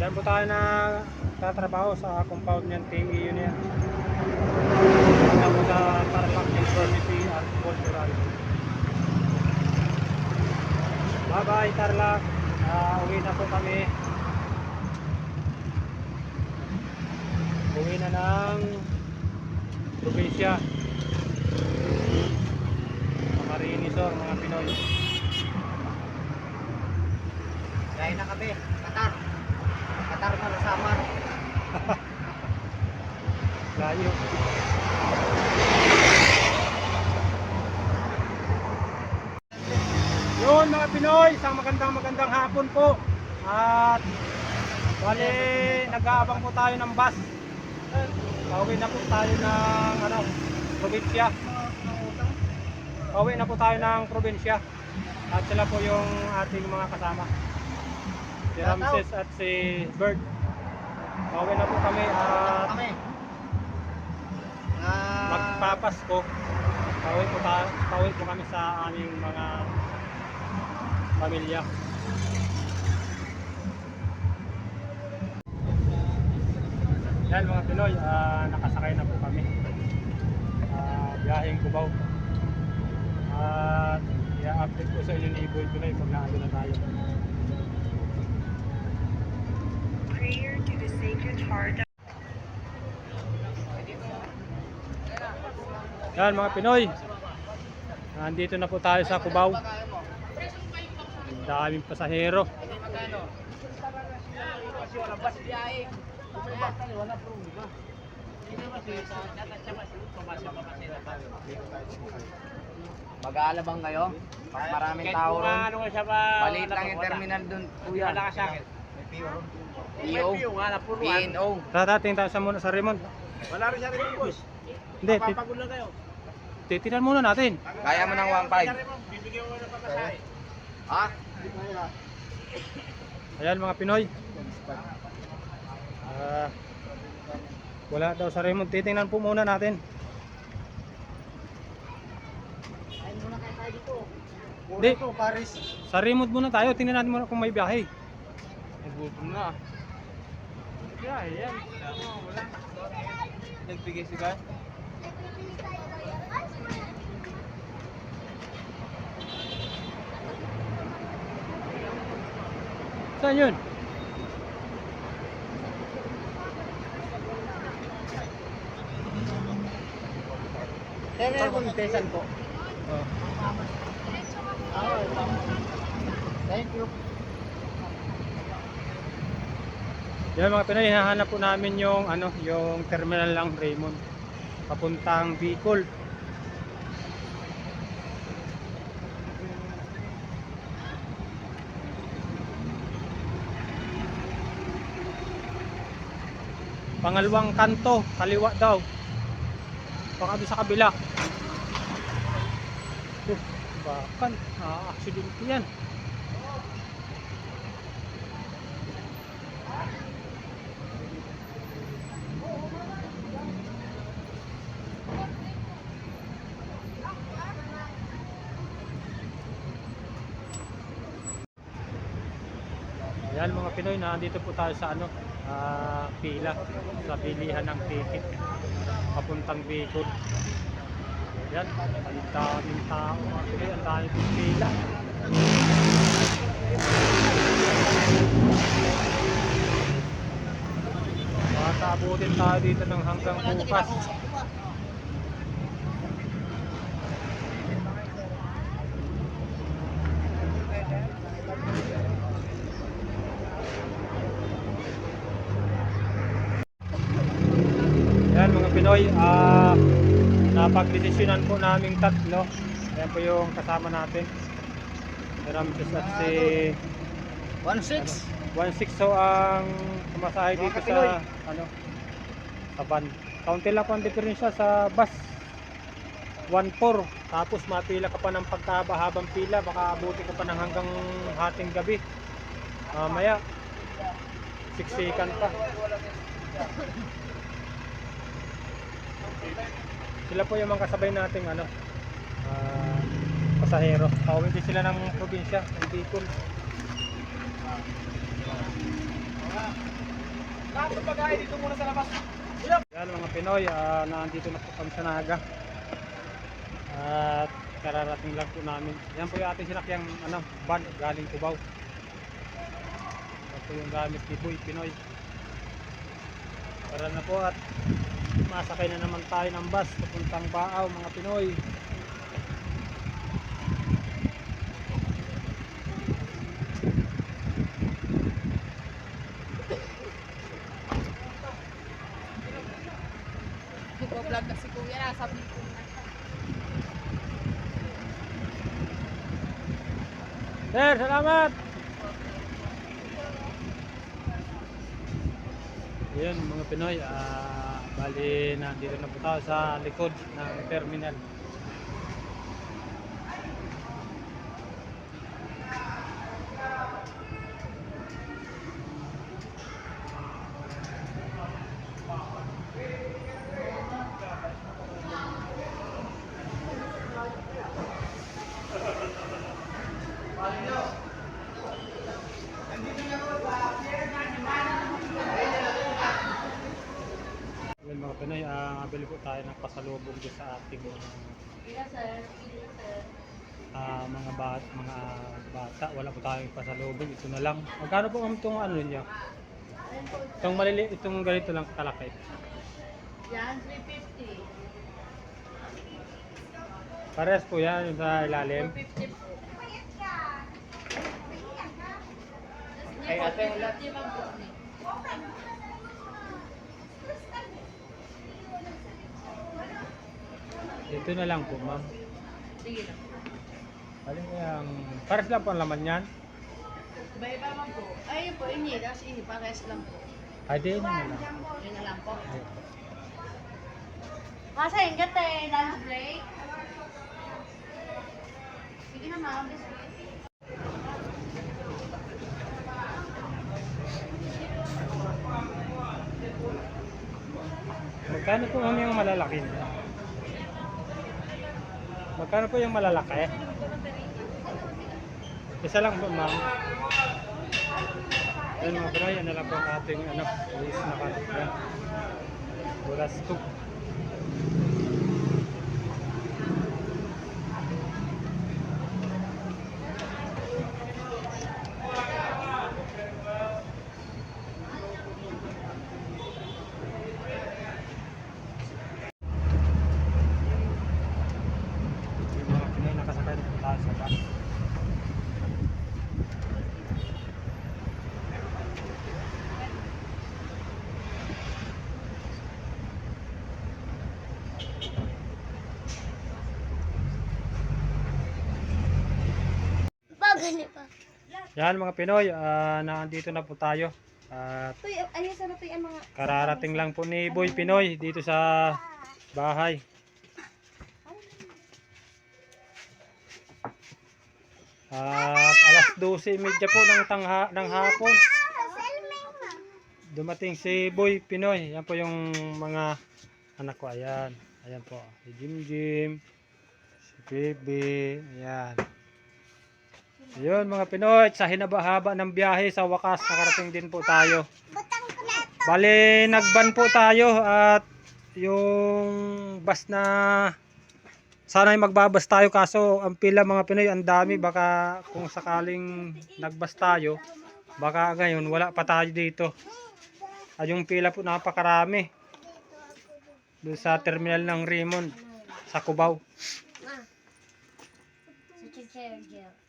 Diyan po tayo na tatrabaho sa compound niyan, TEU niya. Tapos sa Tarlac University at Cultural. Bye bye Tarlac. Ah, uwi na po kami. Uwi na ng probinsya. Mga Rinisor, mga Pinoy. Gaya na kami. Qatar na nasama. Layo. Yun mga Pinoy, isang magandang magandang hapon po. At bali, nag-aabang po tayo ng bus. Pauwi na po tayo ng ano, probinsya. Pauwi na po tayo ng probinsya. At sila po yung ating mga kasama. Si Ramses at si Bert. Pauwi na po kami at Kami. Ah, magpapasko. Pauwi po, ta pauwi po kami sa aming mga pamilya. Yan mga Pinoy, ah, nakasakay na po kami. Ah, biyaheng Cubao. At i-update ko sa inyo ni Iboy Pinoy pag naano na tayo. Prayer to the Sacred Heart Yan mga Pinoy. Nandito na po tayo sa Cubao. Ang daming pasahero. Mag-aalabang kayo? Mas maraming tao ron. Ano? Maliit lang yung terminal dun, kuya. PO. Napuruan. PNO. Tatating tayo sa muna sa Raymond. Wala rin siya rin boss. Hindi, tit- Papagod lang kayo. titinan muna natin. Kaya mo ng 1.5. Bibigyan mo ng pamasahe. Ha? Ayan mga Pinoy. Ah, wala daw sa Raymond. Titingnan po muna natin. Hindi. Paris. Sa Raymond muna tayo. Tingnan natin muna kung may biyahe. Nagutom na. Yeah, yan. Wala. Nagbigay si Gan. Saan yun? Terminal communication po. Oh. Thank you. Yan mga Pinoy, hinahanap po namin yung ano, yung terminal lang Raymond papuntang Bicol. Pangalawang kanto, kaliwa daw. Baka doon sa kabila. Uh, bakan, ah, yan. Ayan mga Pinoy, nandito po tayo sa ano, ah, pila sa bilihan ng ticket papuntang Bicol. Ayan, ang daming tao mga Pinoy, ang dami pong pila. Baka abutin tayo dito ng hanggang bukas. Yan mga Pinoy, ah napagdesisyonan po naming tatlo. Yan po yung kasama natin. Si Ramses at si 1.6. 1.6 so ang pumasahe dito Pinoy. sa ano sa van. Kaunti lang po ang diferensya sa bus. 1.4 tapos mapila ka pa ng pagkabahabang pila baka abuti ka pa ng hanggang hating gabi. Mamaya siksikan pa. Sila po yung mga kasabay nating ano ah, pasahero. Pauwi din sila ng probinsya, ng Bicol. Ito pagkain dito muna sa labas. Yan mga Pinoy, ah, nandito na po kami sa Naga. At kararating lang po namin. Yan po yung ating sinakyang ano, van galing Cubao. Yan po yung gamit ni Boy Pinoy. Tara na po at masakay na naman tayo ng bus papuntang Baaw mga Pinoy. Nagpa-vlog na si Kuya na, sabi ko na. Sir, salamat! Yan mga Pinoy, ah, bali nandito na po tayo sa likod ng terminal. Mga Pinoy, ah, bili po tayo ng pasalubong doon sa ating ah, mga bat, mga bata. Wala po tayong pasalubong, ito na lang. Magkano po ma'am itong ano niya? Itong malili, itong ganito lang kalaki. Yan, 350. Pares po yan sa ilalim. 450 po. Ay, ate, wala. 450 man po. Ito na lang po ma'am. Sige lang. Alin kayang, pares lang po ang laman yan. Iba-iba man po. Ayun po, ini. Tapos ini, pares lang po. Ay, di, yun na lang. Yun na lang po. Kasi yung gate, lunch break. Sige na ma'am. Magkano po ma'am yung malalaki? Magkano po yung malalaki? Isa lang po, ma'am. Yan mga bro, yan na lang po ang ating anak. Please, nakatakyan. Buras 2. Yan mga Pinoy, ah, nandito na po tayo. At Uy, ayun sana po yung mga... kararating lang po ni Boy Pinoy dito sa bahay. At alas 12.30 po ng, tangha, ng hapon. Dumating si Boy Pinoy. Yan po yung mga anak ko. Ayan. Ayan po. Si Jim Jim. Si Baby. Ayan. Ayun mga Pinoy. Sa hinabahaba ng biyahe sa wakas nakarating din po tayo. Bale, nagban po tayo at yung bus na sana ay magbabas tayo kaso ang pila mga Pinoy ang dami baka kung sakaling nagbas tayo baka ngayon wala pa tayo dito at yung pila po napakarami doon sa terminal ng Raymond sa Cubao Gel.